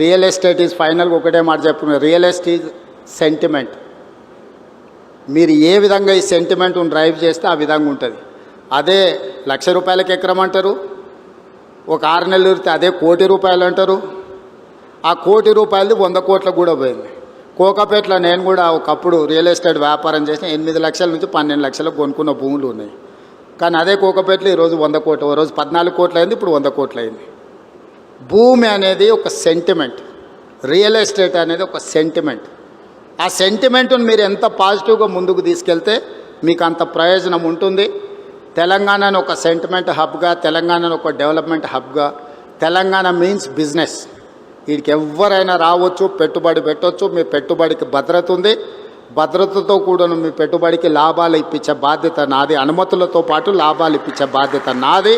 Real estate is ఫైనల్గా ఒకటే మాట చెప్పుకున్నారు రియల్ ఎస్టేట్ సెంటిమెంట్. మీరు ఏ విధంగా ఈ సెంటిమెంట్ను డ్రైవ్ చేస్తే ఆ విధంగా ఉంటుంది. అదే లక్ష రూపాయలకి ఎకరం అంటారు ఒక ఆరు నెలలు ఉరితే అదే కోటి రూపాయలు అంటారు. ఆ కోటి రూపాయలది వంద కోట్లకు కూడా పోయింది. కోకపేటలో నేను కూడా ఒకప్పుడు రియల్ ఎస్టేట్ వ్యాపారం చేసిన ఎనిమిది లక్షల నుంచి పన్నెండు లక్షలకు కొనుక్కున్న భూములు ఉన్నాయి. కానీ అదే కోకపేటలో ఈరోజు వంద కోట్లు ఓ రోజు పద్నాలుగు కోట్లు అయింది ఇప్పుడు వంద కోట్లు అయింది భూమి అనేది ఒక సెంటిమెంట్ రియల్ ఎస్టేట్ అనేది ఒక సెంటిమెంట్ ఆ సెంటిమెంట్ను మీరు ఎంత పాజిటివ్గా ముందుకు తీసుకెళ్తే మీకు అంత ప్రయోజనం ఉంటుంది. తెలంగాణను ఒక సెంటిమెంట్ హబ్గా తెలంగాణను ఒక డెవలప్మెంట్ హబ్గా తెలంగాణ మీన్స్ బిజినెస్ వీడికి ఎవరైనా రావచ్చు పెట్టుబడి పెట్టవచ్చు మీ పెట్టుబడికి భద్రత ఉంది. భద్రతతో కూడాను మీ పెట్టుబడికి లాభాలు ఇప్పించే బాధ్యత నాది. అనుమతులతో పాటు లాభాలు ఇప్పించే బాధ్యత నాది.